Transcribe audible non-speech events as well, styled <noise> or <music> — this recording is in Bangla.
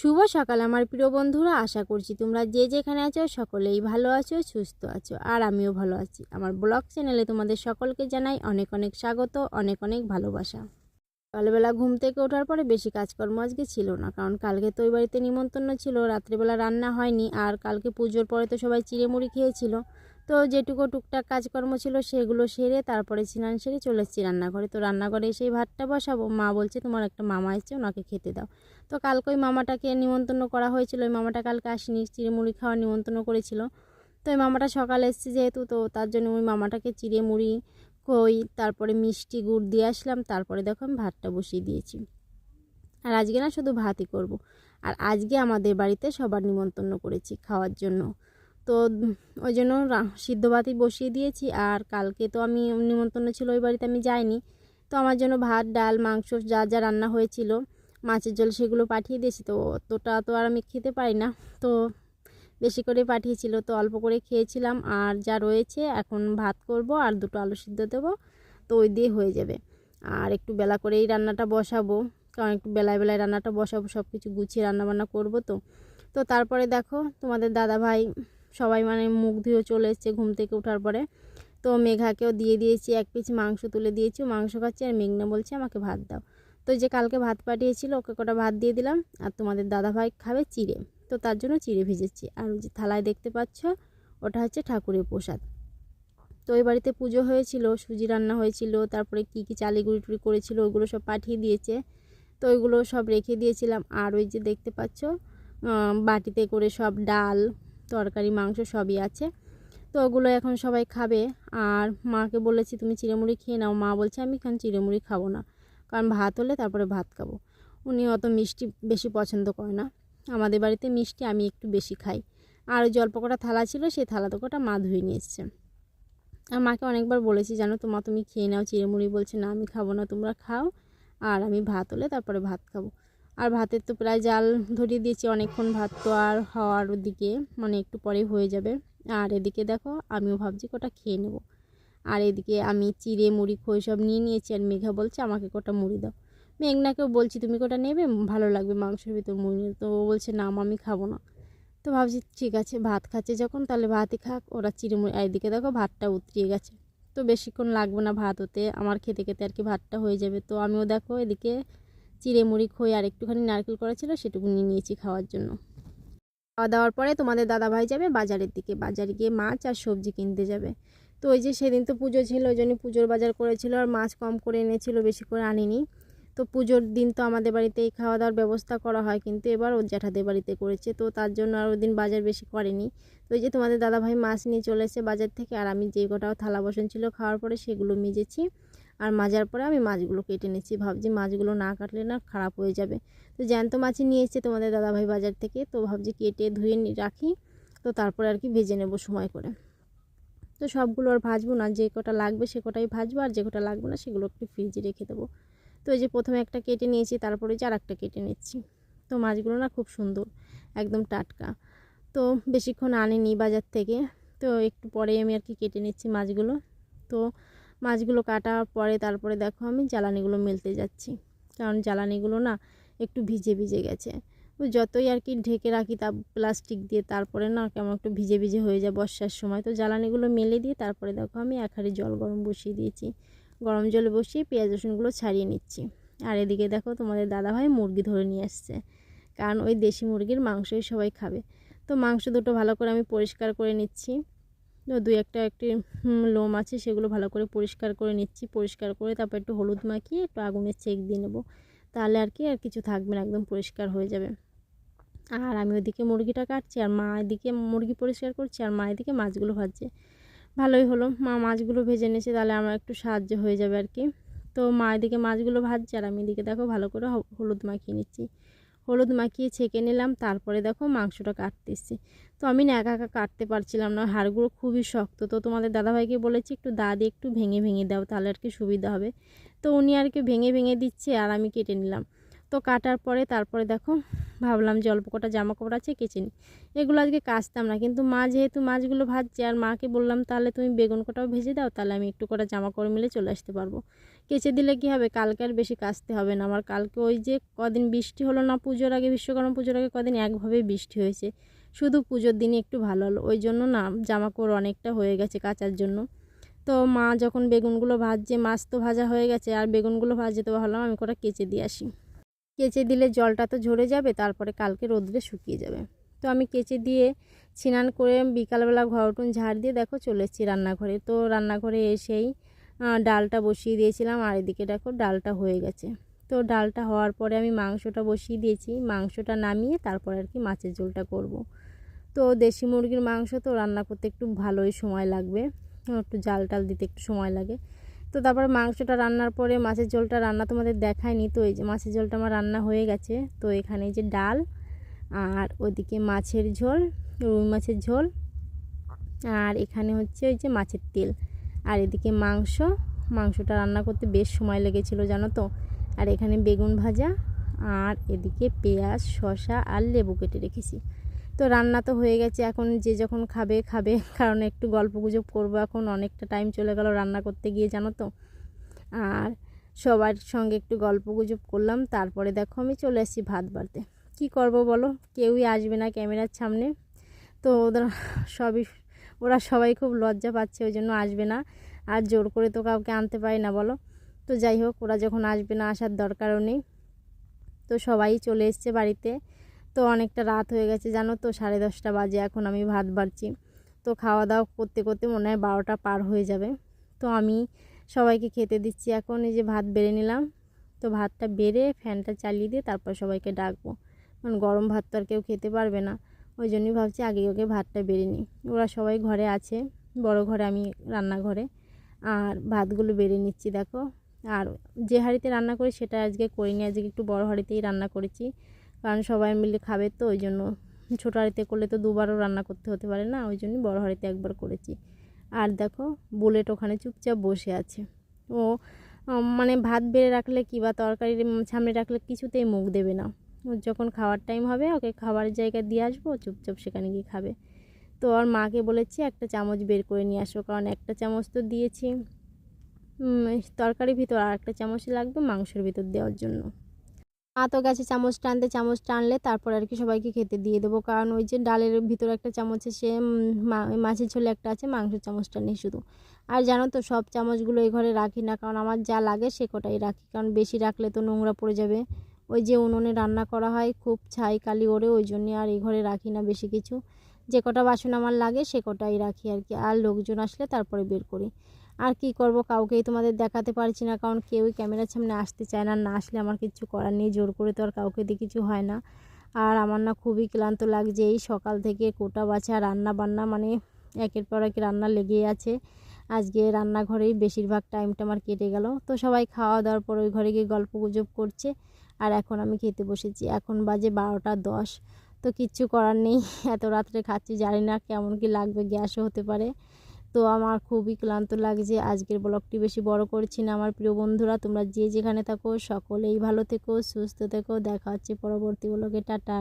শুভ সকাল আমার প্রিয় বন্ধুরা, আশা করছি তোমরা যে যেখানে আছো সকলেই ভালো আছো, সুস্থ আছো আর আমিও ভালো আছি। আমার ব্লগ চ্যানেলে তোমাদের সকলকে জানাই অনেক অনেক স্বাগত, অনেক অনেক ভালোবাসা। সকালবেলা ঘুম থেকে ওঠার পরে বেশি কাজকর্ম আজকে ছিল না, কারণ কালকে তো ওই বাড়িতে নিমন্ত্রণ ছিল, রাত্রিবেলা রান্না হয়নি আর কালকে পুজোর পরে তো সবাই চিড়ে মুড়ি খেয়েছিল। তো যেটুকু টুকটাক কাজকর্ম ছিল সেগুলো সেরে তারপরে স্নান সেরে চলে এসেছি রান্নাঘরে। তো রান্নাঘরে এসেই ভাতটা বসাবো। মা বলছে, তোমার একটা মামা এসছে, ওনাকে খেতে দাও। তো কালকে ওই মামাটাকে নিমন্ত্রণ করা হয়েছিল। ওই মামাটা কালকে আসেনি চিড়ে মুড়ি খাওয়ার নিমন্ত্রণ করেছিল। তো ওই মামাটা সকালে এসেছে যেহেতু, তো তার জন্য ওই মামাটাকে চিড়ে মুড়ি কই, তারপরে মিষ্টি গুড় দিয়ে আসলাম। তারপরে দেখো আমি ভাতটা বসিয়ে দিয়েছি। আর আজকে না শুধু ভাতই করব। আর আজকে আমাদের বাড়িতে সবার নিমন্ত্রণ করেছি খাওয়ার জন্য। তো ওই জন্য সিদ্ধ ভাতই বসিয়ে দিয়েছি। আর কালকে তো আমি নিমন্ত্রণ ছিল, ওই বাড়িতে আমি যাইনি। তো আমার জন্য ভাত, ডাল, মাংস যা যা রান্না হয়েছিল। মাছের জল সেগুলো পাঠিয়ে দিয়েছি। তো অতটা তো আর আমি খেতে পারি না। তো বেশি করে পাঠিয়েছিল। তো অল্প করে খেয়েছিলাম। আর যা রয়েছে, এখন ভাত করব আর দুটো আলু সিদ্ধ দেবো। তো ওই দিয়ে হয়ে যাবে। আর একটু বেলা করেই রান্নাটা বসাবো। কারণ একটু বেলায় বেলায় রান্নাটা বসাবো সব কিছু গুছিয়ে রান্নাবান্না করব তো। তো তারপরে দেখো, তোমাদের দাদা ভাই সবাই মানে মুখ ধুয়ে চলে এসছে ঘুম থেকে ওঠার পরে। তো মেঘাকেও দিয়ে দিয়েছি, এক পিস মাংস তুলে দিয়েছি। মাংস খাচ্ছে আর মেঘনা বলছে, আমাকে ভাত দাও। তো যে কালকে ভাত পাঠিয়েছিল, ওকে কটা ভাত দিয়ে দিলাম। আর তোমাদের দাদা ভাই খাবে চিড়ে। তো তার জন্য চিড়ে ভেজেছি। আর যে থালায় দেখতে পাচ্ছ, ওটা হচ্ছে ঠাকুরের প্রসাদ। তো ওই বাড়িতে পুজো হয়েছিল, সুজি রান্না হয়েছিল, তারপরে কি কি চালি গুঁড়ি টুড়ি করেছিল ওইগুলো সব পাঠিয়ে দিয়েছে। তো ওইগুলো সব রেখে দিয়েছিলাম। আর ওই যে দেখতে পাচ্ছ বাটিতে করে সব ডাল, তরকারি, মাংস সবই আছে। তো ওগুলো এখন সবাই খাবে। আর মাকে বলেছি, তুমি চিড়েমুড়ি খেয়ে নাও। মা বলছে, আমি এখন চিড়েমুড়ি খাব না। কারণ ভাত হলে তারপরে ভাত খাব। উনি অত মিষ্টি বেশি পছন্দ করে না। আমাদের বাড়িতে মিষ্টি আমি একটু বেশি খাই। আর ওই জল পকোড়া থালা ছিল, সেই থালা তোকোটা মা ধুয়ে নিয়ে এসছে। আর মাকে অনেকবার বলেছি, জানো তোমা তুমি খেয়ে নাও, চিড়েমুড়ি বলছে, না, আমি খাব না, তোমরা খাও, আর আমি ভাত হলে তারপরে ভাত খাব। আর ভাতের তো প্রায় জাল ধরিয়ে দিয়েছি, অনেকক্ষণ ভাত তো আর হওয়ার দিকে মানে একটু পরেই হয়ে যাবে। আর এদিকে দেখো, আমিও ভাবছি কটা খেয়ে নেব। আর এদিকে আমি চিড়ে, মুড়ি, খই সব নিয়ে নিয়েছি আর মেঘা বলছে, আমাকে কটা মুড়ি দাও। মেঘনাকেও বলছি, তুমি কটা নেবে? ভালো লাগবে মাংসের ভিতর মুড়ি। তো ও বলছে, না আমি খাব না। তো ভাবছি, ঠিক আছে, ভাত খাচ্ছে যখন, তাহলে ভাতই খাক। ওরা চিড়ে মুড়ি, আর এদিকে দেখো ভাতটা উতরিয়ে গেছে। তো বেশিক্ষণ লাগবে না ভাত হতে, আমার খেতে খেতে আর কি ভাতটা হয়ে যাবে। তো আমিও দেখো এদিকে চিড়ে, মুড়ি, খই আর একটুখানি নারকেল করা ছিল, সেটুকু নিয়ে নিয়েছি খাওয়ার জন্য। খাওয়া দাওয়ার পরে তোমাদের দাদাভাই যাবে বাজারের দিকে। বাজারে গিয়ে মাছ আর সবজি কিনতে যাবে। তো ওই যে সেদিন তো পুজো ছিল, ওই জন্য পুজোর বাজার করেছিল আর মাছ কম করে এনেছিল, বেশি করে আনিনি। তো পুজোর দিন তো আমাদের বাড়িতে এই খাওয়া দাওয়ার ব্যবস্থা করা হয়, কিন্তু এবার ওর জ্যাঠাদের বাড়িতে করেছে, তো তার জন্য আর ওই দিন বাজার বেশি করেনি। তো ওই যে তোমাদের দাদাভাই মাছ নিয়ে চলে এসে বাজার থেকে, আর আমি যে কটাও থালা বসন ছিল খাওয়ার পরে সেগুলো মেজেছি, আর মাজার পরে আমি মাছগুলো কেটে নিচ্ছি ভাবছি মাছগুলো না কাটলে না খারাপ হয়ে যাবে। তো জ্যান্ত মাছই নিয়ে এসেছে তোমাদের দাদাভাই বাজার থেকে, তো ভাবছি কেটে ধুয়ে রাখি, তো তারপরে আর কি ভেজে নেব সময় করে। তো সবগুলো আর ভাজবো না। যে কটা লাগবে সে কটাই ভাজবো, আর যে কটা লাগবে না সেগুলো একটু ফ্রিজে রেখে দেবো। তো এই যে প্রথমে একটা কেটে নিয়েছি, তারপরে যে আর একটা কেটে নিচ্ছি। তো মাছগুলো না খুব সুন্দর, একদম টাটকা। তো বেশিক্ষণ আনিনি বাজার থেকে, তো একটু পরে আমি আর কি কেটে নিচ্ছি মাছগুলো। তো মাছগুলো কাটার পরে তারপরে দেখো আমি জ্বালানিগুলো মেলতে যাচ্ছি। কারণ জ্বালানিগুলো না একটু ভিজে ভিজে গেছে। যতই আর কি ঢেকে রাখি তা প্লাস্টিক দিয়ে, তারপরে না কেমন একটু ভিজে ভিজে হয়ে যায় বর্ষার সময়। তো জ্বালানিগুলো মেলে দিয়ে তারপরে দেখো আমি এক হাঁড়ি জল গরম বসিয়ে দিয়েছি। গরম জলে বসিয়ে পেঁয়াজ রসুনগুলো ছাড়িয়ে নিচ্ছি। আর এদিকে দেখো তোমাদের দাদাভাই মুরগি ধরে নিয়ে আসছে। কারণ ওই দেশি মুরগির মাংসই সবাই খাবে। তো মাংস দুটো ভালো করে আমি পরিষ্কার করে নিচ্ছি। তো দুই একটা একটি লোম আছে সেগুলো ভালো করে পরিষ্কার করে নিচ্ছি। পরিষ্কার করে তারপর একটু হলুদ মাখিয়ে একটু আগুনের চেক দিয়ে নেব। তাহলে আর কি আর কিছু থাকবে না, একদম পরিষ্কার হয়ে যাবে। আর আমি ওদিকে মুরগিটা কাটছি, আর মা এদিকে মুরগি পরিষ্কার করছি, আর মা এদিকে মাছগুলো ভাজছে। ভালোই হলো, মা মাছগুলো ভেজে নিয়েছে, তাহলে আমার একটু সাহায্য হয়ে যাবে আর কি। তো মা এদিকে মাছগুলো ভাজছে, আর আমি এদিকে দেখো ভালো করে হলুদ মাখিয়ে নিচ্ছি। হলুদ মাখিয়ে ছেঁকে নিলাম, তারপরে দেখো মাংসটা কাটতেছি। তো আমি না একা একা কাটতে পারছিলাম না, হাড়গুলো খুবই শক্ত। তো তোমাদের দাদাভাইকে বলেছি, একটু দা দিয়ে একটু ভেঙে ভেঙে দাও, তাহলে আর কি সুবিধা হবে। তো উনি আর কি ভেঙে ভেঙে দিচ্ছে, আর আমি কেটে নিলাম। তো কাটার পরে তারপরে দেখো ভাবলাম যে অল্প কটা জামা কাপড় আছে কেচে নিই। এগুলো আজকে কাচতাম না, কিন্তু মা যেহেতু মাছগুলো ভাজছে আর মাকে বললাম, তাহলে তুমি বেগুন কটাও ভেজে দাও, তাহলে আমি একটু কটা জামা কাপড় মিলে চলে আসতে পারব। কেচে দিলে কি হবে? কালকে আর বেশি কাচতে হবে না। আমার কালকে ওই যে কদিন বৃষ্টি হলো না, পুজোর আগে, বিশ্বকর্মা পুজোর আগে কদিন একভাবেই বৃষ্টি হয়েছে। শুধু পুজোর দিনই একটু ভালো হলো। ওই জন্য না জামা কাপড় অনেকটা হয়ে গেছে কাচার জন্য। তো মা যখন বেগুনগুলো ভাজছে, মাছ তো ভাজা হয়ে গেছে, আর বেগুনগুলো ভাজতে তো ভাবলাম আমি কটা কেচে দিয়ে আসি। কেচে দিলে জলটা তো ঝরে যাবে, তারপরে কালকে রোদ্রে শুকিয়ে যাবে। তো আমি কেচে দিয়ে স্নান করে বিকালবেলা ঘর উঠুন ঝাড় দিয়ে দেখো চলে এসেছি রান্নাঘরে। তো রান্নাঘরে এসেই ডালটা বসিয়ে দিয়েছিলাম, আর এদিকে দেখো ডালটা হয়ে গেছে। তো ডালটা হওয়ার পরে আমি মাংসটা বসিয়ে দিয়েছি, মাংসটা নামিয়ে তারপর আর কি মাছের ঝোলটা করব। তো দেশি মুরগির মাংস তো রান্না করতে একটু ভালোই সময় লাগবে, একটু জাল টাল দিতে একটু সময় লাগে। তো তারপর মাংসটা রান্নার পরে মাছের ঝোলটা রান্না তোমাদের দেখায়নি। তো এই যে মাছের ঝোলটা আমার রান্না হয়ে গেছে। তো এখানে যে ডাল আর ওইদিকে মাছের ঝোল, রুই মাছের ঝোল আর এখানে হচ্ছে ওই যে মাছের তেল। আর এদিকে মাংস, মাংসটা রান্না করতে বেশ সময় লেগেছিল, জানো তো? আর এখানে বেগুন ভাজা আর এদিকে পেঁয়াজ, শসা আর লেবু কেটে রেখেছি। তো রান্না তো হয়ে গেছে, এখন যে যখন খাবে খাবে। <laughs> কারণ একটু গল্প গুজব করব এখন, অনেকটা টাইম চলে গেল রান্না করতে গিয়ে, জানো তো? আর সবার সঙ্গে একটু গল্প গুজব করলাম, তারপরে দেখো আমি চলে এসেছি ভাত বাড়তে। কি করব বলো? কেউই আসবে না ক্যামেরার সামনে। তো ওদের <laughs> সবই, ওরা সবাই খুব লজ্জা পাচ্ছে, ওই জন্য আসবে না। আর জোর করে তো কাউকে আনতে পারি না, বলো? তো যাই হোক, ওরা যখন আসবে না, আসার দরকারও নেই। তো সবাই চলে এসছে বাড়িতে। তো অনেকটা রাত হয়ে গেছে, জানো তো? সাড়ে দশটা বাজে, এখন আমি ভাত বাড়ছি। তো খাওয়া দাওয়া করতে করতে মনে হয় বারোটা পার হয়ে যাবে। তো আমি সবাইকে খেতে দিচ্ছি। এখন এই যে ভাত বেড়ে নিলাম। তো ভাতটা বেড়ে ফ্যানটা চালিয়ে দিয়ে তারপর সবাইকে ডাকবো। কারণ গরম ভাত তো আর কেউ খেতে পারবে না। ওই জন্যই ভাবছি আগে আগে ভাতটা বেড়ে নিই। ওরা সবাই ঘরে আছে। বড় ঘরে আমি রান্নাঘরে। আর ভাতগুলো বেড়ে নিচ্ছি, দেখো। আর যে হাঁড়িতে রান্না করি সেটা আজকে করিনি। আজকে একটু বড় হাঁড়িতেই রান্না করেছি। কারণ সবাই মিলে খাবে তো, ওই জন্য ছোটো হাঁড়িতে করলে তো দুবারও রান্না করতে হতে পারে না, ওই জন্যই বড় হাঁড়িতে একবার করেছি। আর দেখো, বুলেট ওখানে চুপচাপ বসে আছে। ও মানে ভাত বেড়ে রাখলে কি বা তরকারি সামনে রাখলে কিছুতেই মুখ দেবে না। ওর যখন খাওয়ার টাইম হবে, ওকে খাবার জায়গা দিয়ে আসব চুপচাপ সেখানে গিয়ে খাবে। তো আর মাকে বলেছি, একটা চামচ বের করে নিয়ে আসো। কারণ একটা চামচ তো দিয়েছি তরকারির ভিতর আর একটা চামচ লাগবে মাংসের ভিতর দেওয়ার জন্য। মা তো গেছে চামচ টানতে চামচ টানলে তারপর আর কি সবাইকে খেতে দিয়ে দেবো। কারণ ওই যে ডালের ভিতরে একটা চামচ সে মাছের ঝোলে একটা আছে, মাংসের চামচটা নেই শুধু। আর জানো তো, সব চামচগুলো এই ঘরে রাখি না, কারণ আমার যা লাগে সে কটাই রাখি। কারণ বেশি রাখলে তো নোংরা পড়ে যাবে। ওই যে উনুনে রান্না করা হয়, খুব ছাই কালি ওরে ওই জন্যে আর এই ঘরে রাখি না বেশি কিছু। যে কটা বাসন আমার লাগে সে কটাই রাখি আর কি। আর লোকজন আসলে তারপরে বের করি। আর কি করব? কাউকেই তোমাদের দেখাতে পারছি না, কারণ কেউই ক্যামেরার সামনে আসতে চায় না না আসলে আমার কিছু করার নেই, জোর করে তো আর কাউকে দিয়ে কিছু হয় না। আর আমার না খুবই ক্লান্ত লাগছে, এই সকাল থেকে কোটা বাছা রান্না বান্না মানে একের পর এক রান্না লেগেই আছে। আজকে রান্নাঘরেই বেশিরভাগ টাইমটা আমার কেটে গেল। তো সবাই খাওয়া দাওয়ার পর ওই ঘরে গিয়ে গল্প গুজব করছে, আর এখন আমি খেতে বসেছি। এখন বাজে বারোটা দশ, তো কিচ্ছু করার নেই। <laughs> এত রাত্রে খাচ্ছি, জানি না কেমন কি লাগবে, গ্যাসও হতে পারে। তো আমার খুবই ক্লান্ত লাগছে আজকের ব্লগটি বেশি বড় করছি না। আমার প্রিয় বন্ধুরা, তোমরা যে যেখানে থাকো, সকলেই ভালো থেকো, সুস্থ থেকো। দেখা হচ্ছে পরবর্তী ব্লগে। টাটা।